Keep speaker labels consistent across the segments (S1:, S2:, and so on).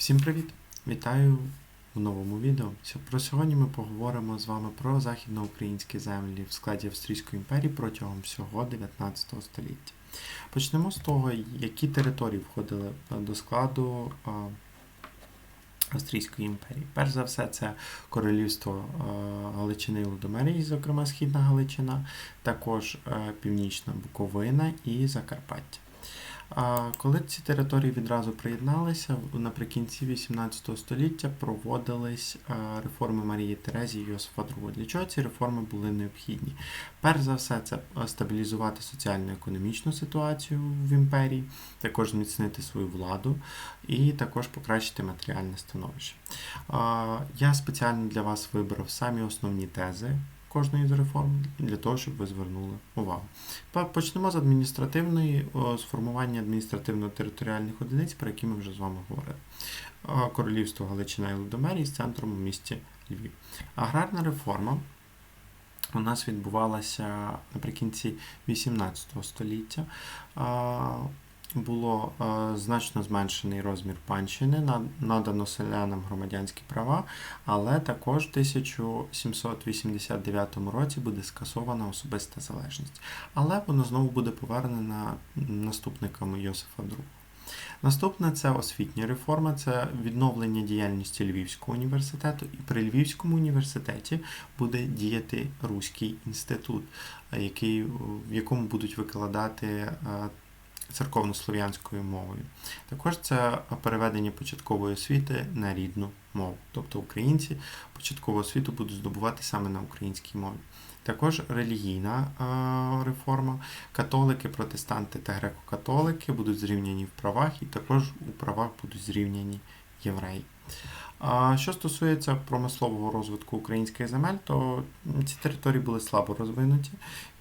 S1: Всім привіт! Вітаю в новому відео. Про сьогодні ми поговоримо з вами про західноукраїнські землі в складі Австрійської імперії протягом всього 19 століття. Почнемо з того, які території входили е, до складу е, Австрійської імперії. Перш за все, це королівство е, Галичини і Лудомерії, зокрема Східна Галичина, також Північна Буковина і Закарпаття. Коли ці території відразу приєдналися, наприкінці 18 століття проводились реформи Марії Терезії і Йосифа II. Для чого ці реформи були необхідні? Перш за все, це стабілізувати соціально-економічну ситуацію в імперії, також зміцнити свою владу і також покращити матеріальне становище. Я спеціально для вас вибрав самі основні тези кожної з реформ для того, щоб ви звернули увагу. Почнемо з адміністративної, з формування адміністративно-територіальних одиниць, про які ми вже з вами говорили. Королівство Галичина і Лудомерії з центром у місті Львів. Аграрна реформа у нас відбувалася наприкінці 18 століття. Було е, значно зменшений розмір панщини, на- надано селянам громадянські права, але також в 1789 році буде скасована особиста залежність. Але воно знову буде повернено наступниками Йосифа II. Наступне це освітня реформа, це відновлення діяльності Львівського університету. І при Львівському університеті буде діяти Руський інститут, е, який, в якому будуть викладати е, церковнослов'янською мовою. Також це переведення початкової освіти на рідну мову. Тобто українці початкову освіту будуть здобувати саме на українській мові. Також релігійна реформа. Католики, протестанти та греко-католики будуть зрівняні в правах, і також у правах будуть зрівняні євреї. А що стосується промислового розвитку українських земель, то ці території були слабо розвинуті,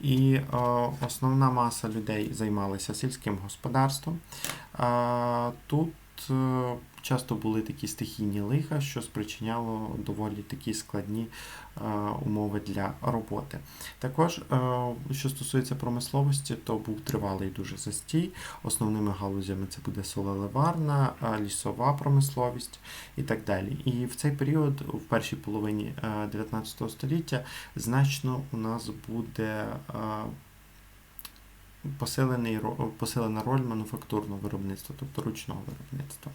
S1: і е, основна маса людей займалася сільським господарством. А, тут е, часто були такі стихійні лиха, що спричиняло доволі такі складні е, умови для роботи. Також, е, що стосується промисловості, то був тривалий дуже застій. Основними галузями це буде солелеварна, е, лісова промисловість і так далі. І в цей період, в першій половині е, 19 століття, значно у нас буде посилений, посилена роль мануфактурного виробництва, тобто ручного виробництва.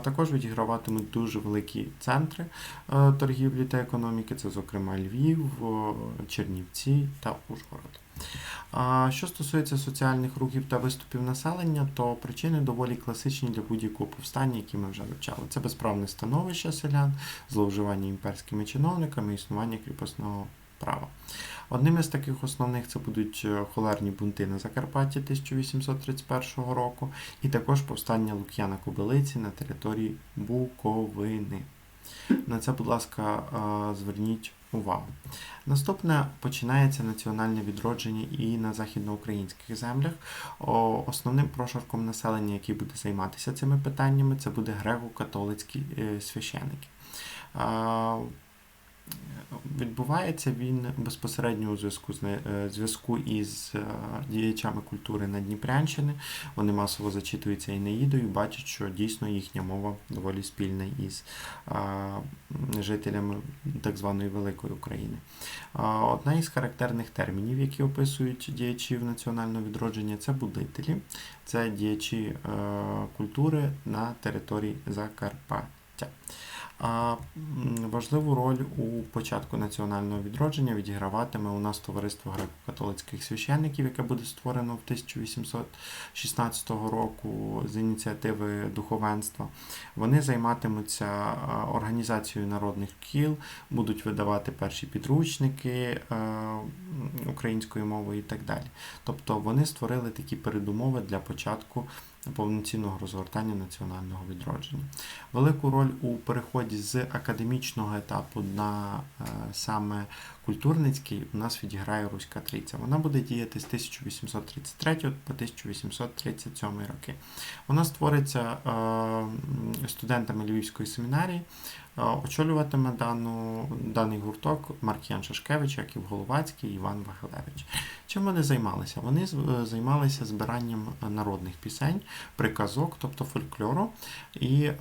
S1: Також відіграватимуть дуже великі центри е, торгівлі та економіки, це, зокрема, Львів, е, Чернівці та Ужгород. Що стосується соціальних рухів та виступів населення, то причини доволі класичні для будь-якого повстання, які ми вже вивчали. Це безправне становище селян, зловживання імперськими чиновниками, існування кріпосного права. Одним із таких основних це будуть е, холерні бунти на Закарпатті 1831 року, і також повстання Лук'яна Кобилиці на території Буковини. На це, будь ласка, е, зверніть увагу. Наступне починається національне відродження і на західноукраїнських землях. Основним прошарком населення, який буде займатися цими питаннями, це буде греко-католицькі е, священики. Відбувається він безпосередньо у зв'язку з е, зв'язку із е, діячами культури Надніпрянщини. Вони масово зачитуються Енеїдою, бачать, що дійсно їхня мова доволі спільна із жителями так званої Великої України. Одна із характерних термінів, які описують діячів національного відродження, це будителі, це діячі е, культури на території Закарпаття. А важливу роль у початку національного відродження відіграватиме у нас товариство греко-католицьких священників, яке буде створено в 1816 року з ініціативи духовенства. Вони займатимуться організацією народних кіл, будуть видавати перші підручники м, українською мовою і так далі. Тобто вони створили такі передумови для початку повноцінного розгортання національного відродження. Велику роль у переході з академічного етапу на е, саме культурницький у нас відіграє Руська Трійця. Вона буде діяти з 1833 по 1837 роки. Вона створиться е, студентами Львівської семінарії. Очолюватиме дану, даний гурток Маркіян Шашкевич, Яків Головацький, Іван Вагилевич. Чим вони займалися? Вони е, займалися збиранням народних пісень, приказок, тобто фольклору, і е,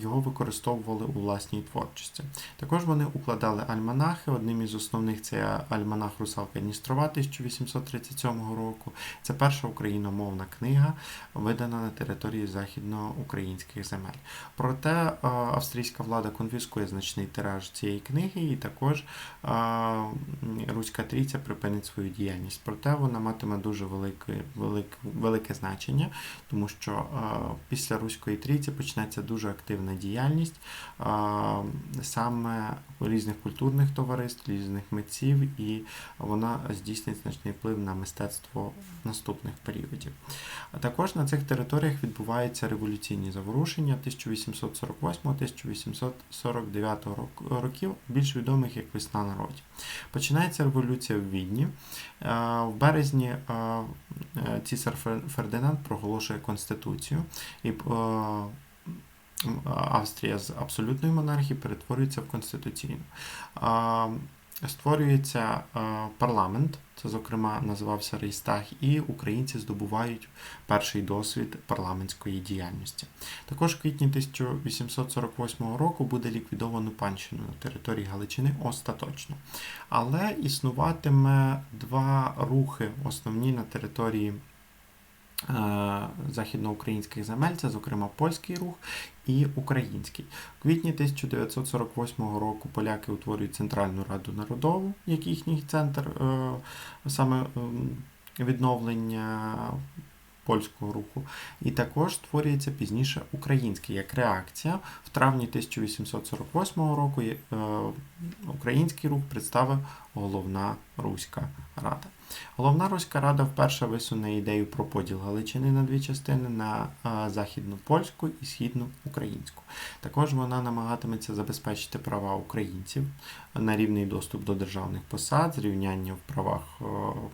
S1: його використовували у власній творчості. Також вони укладали альманахи. Одним із основних це альманах Русалка Дністрова 1837 року. Це перша україномовна книга, видана на території західноукраїнських земель. Проте е, австрійська влада конфіскує значний тираж цієї книги, і також е, Руська Трійця припинить свою діяльність. Проте вона матиме дуже велике, велике, велике значення, тому що е, після Руської Трійці почнеться дуже активна діяльність е, саме різних культурних товариств, різних митців, і вона здійснить значний вплив на мистецтво наступних періодів. А також на цих територіях відбуваються революційні заворушення 1848-1849 рок- років, більш відомих як Весна народів. Починається революція в Відні. Е, В березні е, е, цісар Фердинанд проголошує конституцію, і Австрія з абсолютної монархії перетворюється в конституційну. Створюється е, парламент, це, зокрема, називався Рейстаг, і українці здобувають перший досвід парламентської діяльності. Також в квітні 1848 року буде ліквідовано панщину на території Галичини остаточно. Але існуватиме два рухи основні на території західноукраїнських земель, це, зокрема, польський рух і український. У квітні 1948 року поляки утворюють Центральну Раду Народову, як їхній центр е, саме ем, відновлення польського руху. І також створюється пізніше український як реакція. В травні 1848 року е, український рух представив головна Руська Рада. Головна Руська Рада вперше висуне ідею про поділ Галичини на дві частини на західну польську і східну українську. Також вона намагатиметься забезпечити права українців на рівний доступ до державних посад, зрівняння в правах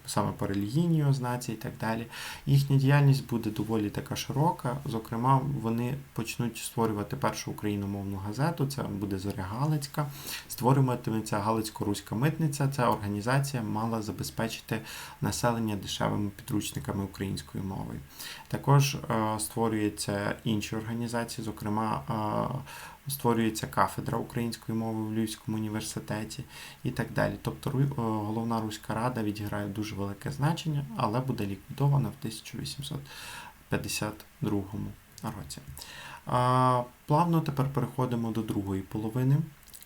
S1: саме по релігійній ознаці і так далі. Їхня діяльність буде доволі така широка. Зокрема, вони почнуть створювати першу україномовну газету. Це буде Зоря Галицька. Створюватиметься Галицько-Руська митниця. Ця організація мала забезпечити населення дешевими підручниками українською мовою. Також е, створюються інші організації, зокрема. е, Створюється кафедра української мови в Львівському університеті і так далі. Тобто е, головна Руська Рада відіграє дуже велике значення, але буде ліквідована в 1852 році. Плавно тепер переходимо до другої половини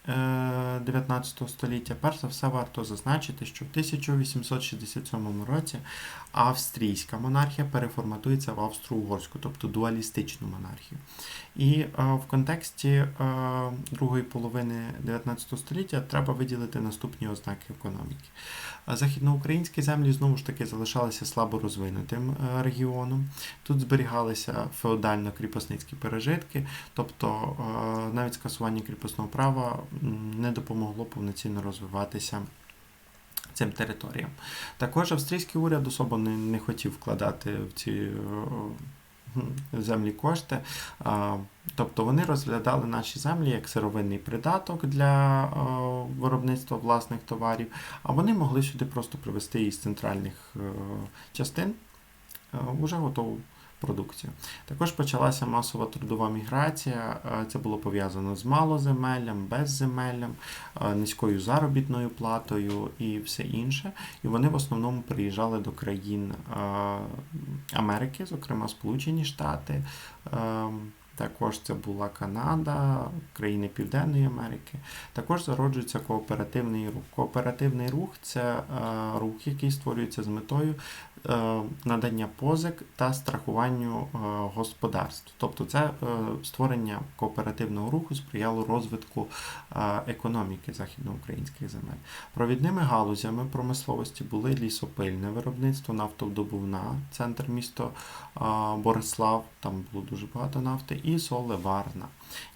S1: 19 століття. Перш за все варто зазначити, що в 1867 році австрійська монархія переформатується в австро-угорську, тобто дуалістичну монархію. І е, в контексті е, другої половини 19 століття треба виділити наступні ознаки економіки. Е, Західноукраїнські землі знову ж таки залишалися слабо розвинутим е, регіоном. Тут зберігалися феодально-кріпосницькі пережитки, тобто е, навіть скасування кріпосного права не допомогло повноцінно розвиватися цим територіям. Також австрійський уряд особо не, не хотів вкладати в ці е, землі кошти. Тобто вони розглядали наші землі як сировинний придаток для е, виробництва власних товарів, а вони могли сюди просто привезти із центральних е, частин е, уже готову продукцію. Також почалася масова трудова міграція. Е, Це було пов'язано з малоземеллям, безземеллям, е, низькою заробітною платою і все інше. І вони в основному приїжджали до країн е, Америки, зокрема Сполучені Штати. Також це була Канада, країни Південної Америки. Також зароджується кооперативний рух. Кооперативний рух це е, рух, який створюється з метою е, надання позик та страхуванню е, господарств. Тобто це створення кооперативного руху сприяло розвитку економіки західноукраїнських земель. Провідними галузями промисловості були лісопильне виробництво, нафтовдобувна, центр місто е, Борислав, там було дуже багато нафти, і солеварна.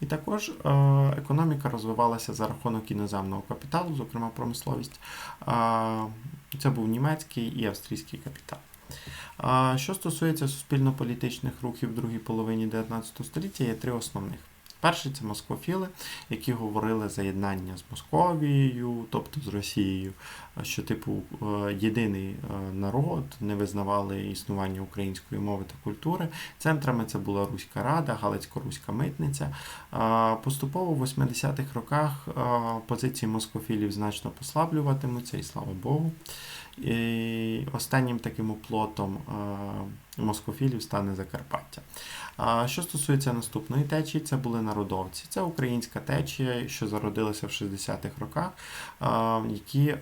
S1: І також е, економіка розвивалася за рахунок іноземного капіталу, зокрема промисловість. Е, це був німецький і австрійський капітал. А Що стосується суспільно-політичних рухів в другій половині 19 століття, є три основних. Перший це москофіли, які говорили за єднання з Московією, тобто з Росією, що типу е, єдиний е, народ не визнавали існування української мови та культури. Центрами це була Руська Рада, Галицько-Руська митниця. Е, Поступово в 80-х роках позиції москофілів значно послаблюватимуться, і слава Богу. І останнім таким оплотом москофілів стане Закарпаття. Що стосується наступної течії, це були народовці. Це українська течія, що зародилася в 60-х роках, які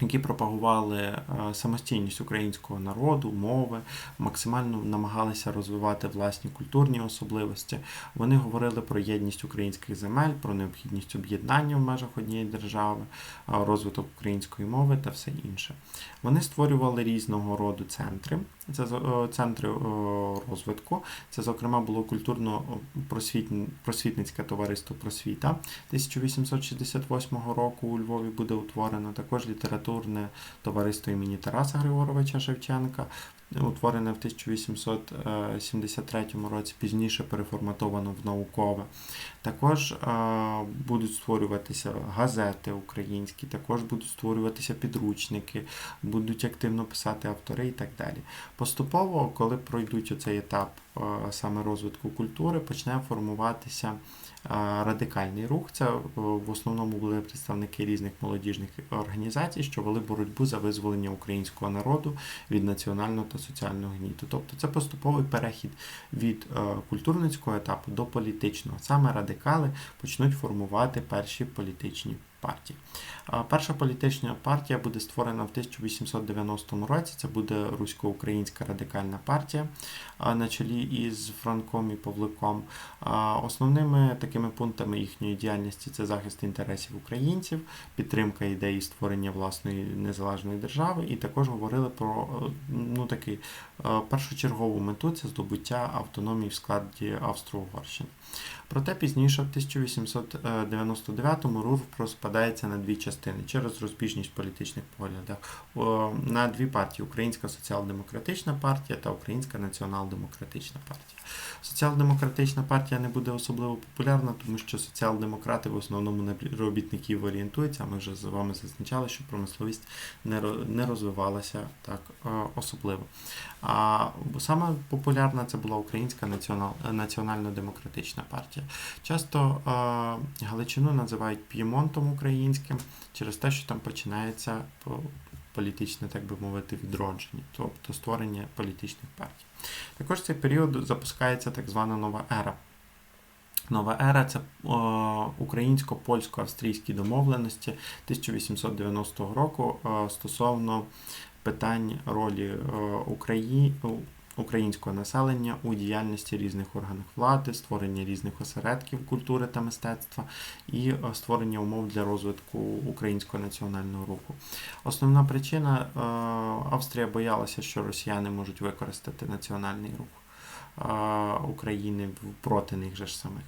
S1: які пропагували е, самостійність українського народу, мови, максимально намагалися розвивати власні культурні особливості. Вони говорили про єдність українських земель, про необхідність об'єднання в межах однієї держави, е, розвиток української мови та все інше. Вони створювали різного роду центри. Це е, центри розвитку. Це, зокрема, було культурно-просвітницьке товариство просвіта 1868 року у Львові буде утворено. Також літературне товариство імені Тараса Григоровича Шевченка, утворене в 1873 році, пізніше переформатовано в наукове. Також е, будуть створюватися газети українські, також будуть створюватися підручники, будуть активно писати автори і так далі. Поступово, коли пройдуть оцей етап е, саме розвитку культури, почне формуватися радикальний рух. Це е, в основному були представники різних молодіжних організацій, що вели боротьбу за визволення українського народу від національного та соціального гніту. Тобто це поступовий перехід від е, культурницького етапу до політичного. Саме радикали почнуть формувати перші політичні партії. Перша політична партія буде створена в 1890 році. Це буде Русько-Українська радикальна партія на чолі із Франком і Павликом. Основними такими пунктами їхньої діяльності це захист інтересів українців, підтримка ідеї створення власної незалежної держави, і також говорили про ну, такий першочергову мету це здобуття автономії в складі Австро-Угорщини. Проте пізніше, в 1899-му, РУР розпадається на дві частини через розбіжність політичних поглядах на дві партії: Українська соціал-демократична партія та Українська націонал-демократична партія. Соціал-демократична партія не буде особливо популярна, тому що соціал-демократи в основному на робітників орієнтуються. Ми вже з вами зазначали, що промисловість не розвивалася так особливо. А саме популярна це була Українська національно-демократична партія. Часто Галичину називають П'ємонтом українським через те, що там починається політичне, так би мовити, відродження, тобто створення політичних партій. Також в цей період запускається так звана нова ера. Нова ера це українсько-польсько-австрійські домовленості 1890 року стосовно питань ролі України українського населення у діяльності різних органів влади, створення різних осередків культури та мистецтва і е, створення умов для розвитку українського національного руху. Основна причина е, Австрія боялася, що росіяни можуть використати національний рух е, України проти них же ж самих.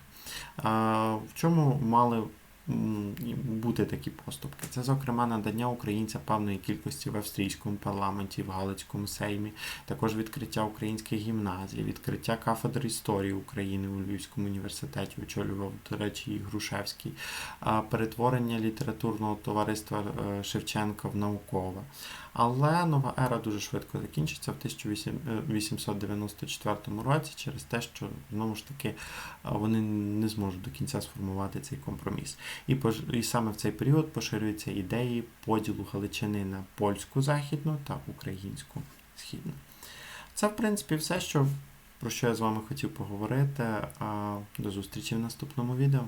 S1: В чому мали бути такі поступки. Це, зокрема, надання українця певної кількості в австрійському парламенті, в Галицькому сеймі, також відкриття українських гімназій, відкриття кафедр історії України у Львівському університеті, очолював, до речі, і Грушевський, перетворення літературного товариства е, Шевченка в наукове. Але нова ера дуже швидко закінчиться в 1894 році через те, що знову ж таки вони не зможуть до кінця сформувати цей компроміс. І і саме в цей період поширюються ідеї поділу Галичини на польську західну та українську східну. Це, в принципі, все, що, про що я з вами хотів поговорити. До зустрічі в наступному відео.